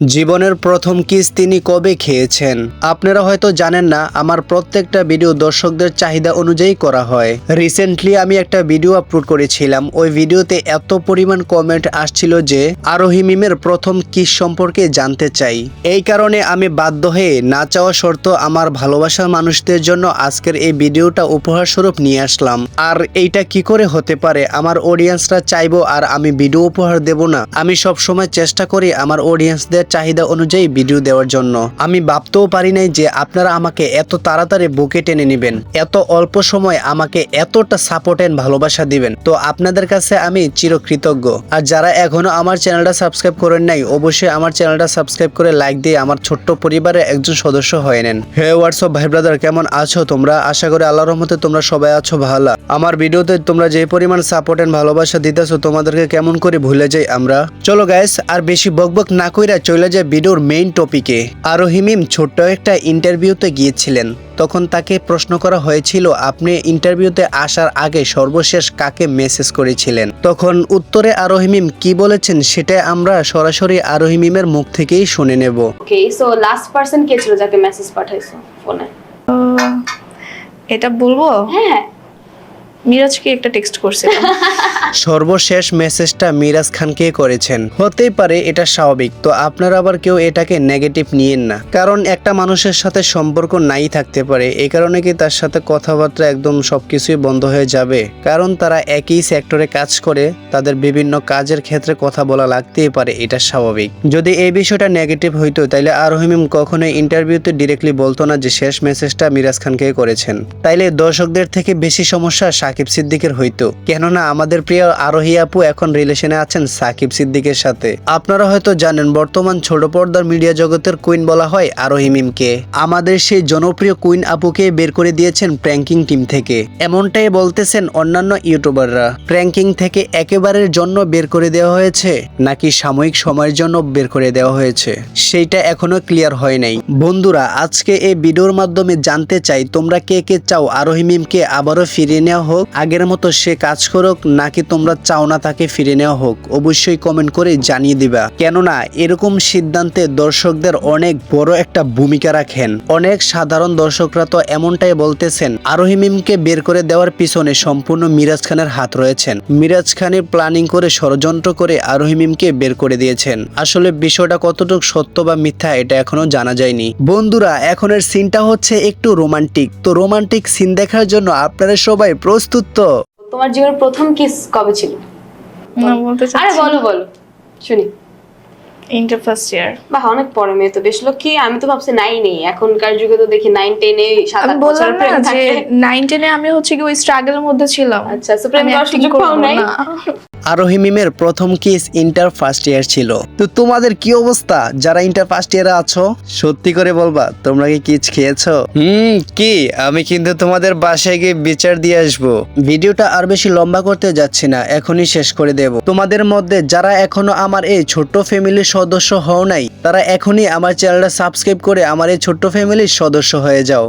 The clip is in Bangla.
জীবনের প্রথম কিস তিনি কবে খেয়েছেন? আপনারা হয়তো জানেন না, আমার প্রত্যেকটা ভিডিও দর্শকদের চাহিদা অনুযায়ী করা হয়। রিসেন্টলি আমি একটা ভিডিও আপলোড করেছিলাম। ওই ভিডিওতে এত পরিমাণ কমেন্ট আসছিল যে, আরোহী মিমের প্রথম কিস সম্পর্কে জানতে চাই। এই কারণে আমি বাধ্য হয়ে না চাওয়া শর্ত আমার ভালোবাসার মানুষদের জন্য আজকের এই ভিডিওটা উপহার স্বরূপ নিয়ে আসলাম। আর এইটা কি করে হতে পারে? আমার অডিয়েন্সরা চাইব আর আমি ভিডিও উপহার দেব না। আমি সব সময় চেষ্টা করি আমার অডিয়েন্সদের চাহিদা অনুযায়ী ভিডিও দেওয়ার জন্য। আমি ভাবতেও পারি নাই যে আপনারা আমাকে এত তাড়াতাড়ি বুকে টেনে নেবেন, এত অল্প সময় আমাকে এতটা সাপোর্ট এন্ড ভালোবাসা দিবেন। তো আপনাদের কাছে আমি চিরকৃতজ্ঞ। আর যারা এখনও আমার চ্যানেলটা সাবস্ক্রাইব করেন নাই, অবশ্যই আমার চ্যানেলটা সাবস্ক্রাইব করে লাইক দিয়ে আমার ছোট্ট পরিবারের একজন সদস্য হয়ে নেন। হে হোয়াটসঅ্যাপ ভাই ব্রাদার কেমন আছো তোমরা? আশা করি আল্লাহর রহমতে তোমরা সবাই আছো ভালো। আমার ভিডিওতে তোমরা যে পরিমাণ সাপোর্ট এন্ড ভালোবাসা দিতেছো, তোমাদেরকে কেমন করে ভুলে যাই আমরা? চলো গাইস আর বেশি বকবক না কইরা চলে যায় ভিডিওর মেইন টপিকে আরোহী মিম ছোট্ট একটা ইন্টারভিউতে গিয়েছিলেন। তখন তাকে প্রশ্ন করা হয়েছিল আপনি ইন্টারভিউতে আসার আগে সর্বশেষ কাকে মেসেজ করেছিলেন? তখন উত্তরে আরোহিমিম কি বলেছেন সেটা আমরা সরাসরি আরোহিমিমের মুখ থেকেই শুনে নেব। ওকে সো লাস্ট পার্সন কে ছিল যাকে মেসেজ পাঠাইছো ফোনে এটা বলব? হ্যাঁ। মিরাজকে একটা টেক্সট করছিল সর্বশেষ মেসেজটা মিরাজ খানকে করেছেন। হতেই পারে এটা স্বাভাবিক তো আপনারা আবার কেউ এটাকে নেগেটিভ নিয়েন না। কারণ একটা মানুষের সাথে সম্পর্ক নাই থাকতে পারে এই কারণে কি তার সাথে কথাবার্তা একদম সবকিছুই বন্ধ হয়ে যাবে? কারণ তারা একই সেক্টরে কাজ করে তাদের বিভিন্ন কাজের ক্ষেত্রে কথা বলা লাগতেই পারে এটা স্বাভাবিক। যদি এই বিষয়টা নেগেটিভ হইতো তাইলে আরহিমিম কখনোই ইন্টারভিউতে ডিরেক্টলি বলতো না যে শেষ মেসেজটা মিরাজ খানকে করেছেন। তাইলে দর্শকদের থেকে বেশি সমস্যা সাকিব সিদ্দিকের হইতো। কেননা আমাদের প্রিয় আরোহী আপু এখন রিলেশনে আছেন সাকিব সিদ্দিকের সাথে। আপনারা হয়তো জানেন, বর্তমান ছোট পর্দার মিডিয়া জগতের কুইন বলা হয় আরোহী মিমকে। আমাদের সেই জনপ্রিয় কুইন আপুকে বের করে দিয়েছেন প্র্যাঙ্কিং টিম থেকে। এমনটাই বলতেছেন অন্যান্য ইউটিউবাররা। প্র্যাঙ্কিং থেকে একেবারের জন্য বের করে দেওয়া হয়েছে, নাকি সাময়িক সময়ের জন্য বের করে দেওয়া হয়েছে, সেইটা এখনও ক্লিয়ার হয় নাই। বন্ধুরা, আজকে এই ভিডিওর মাধ্যমে জানতে চাই, তোমরা কে কে চাও আরোহী মিমকে আবারও ফিরিয়ে নেওয়া হোক? আগের মতো সে কাজ করুক, নাকি তোমরা চাও না তাকে ফিরে নেওয়া হোক, অবশ্যই কমেন্ট করে জানিয়ে দিবা। কেননা, এরকম সিদ্ধান্তে দর্শকদের অনেক বড় একটা ভূমিকা রাখেন। অনেক সাধারণ দর্শকরা তো এমনটাই বলতেছেন, আরোহী মিমকে বের করে দেওয়ার পিছনে সম্পূর্ণ মিরাজ খানের হাত রয়েছেন। মিরাজ খানের প্ল্যানিং করে, ষড়যন্ত্র করে আরোহী মিমকে বের করে দিয়েছেন। আসলে বিষয়টা কতটুকু সত্য বা মিথ্যা, এটা এখনও জানা যায়নি। বন্ধুরা, এখনের সিনটা হচ্ছে একটু রোমান্টিক তো রোমান্টিক সিন দেখার জন্য আপনারা সবাই প্রস্তুত তো? তোমার জীবনের প্রথম কিস কবে ছিল? না বলতে আরে বলো বলো। শুনি। ইন্টার ফার্স্ট ইয়ার বাহ অনেক পরে মেয়ে তো বেশ আমি তো ভাবছি নাইন নেই এখনকার যুগে তো দেখি নাইন টেনে সাত আট বছর প্রেম থাকে। নাইন টেনে আমি হচ্ছে কি ওই স্ট্রাগলের মধ্যে ছিলাম। আচ্ছা, প্রেম করার সুযোগ পাও নাই? আরোহী মিমের প্রথম কিস ইন্টার ফার্স্ট ইয়ার ছিল। তো তোমাদের কি অবস্থা? যারা ইন্টার ফার্স্ট ইয়ারে আছো সত্যি করে বলবা তোমরা কি কিচ খেয়েছো? হুম কি? আমি কিন্তু তোমাদের বাসায় গিয়ে বিচার দিয়ে আসব। ভিডিওটা আর বেশি লম্বা করতে যাচ্ছি না এখনই শেষ করে দেব। তোমাদের মধ্যে যারা এখনও আমার এই ছোট্ট ফ্যামিলির সদস্য হও নাই, তারা এখনই আমার চ্যানেলটা সাবস্ক্রাইব করে আমার এই ছোট্ট ফ্যামিলির সদস্য হয়ে যাও।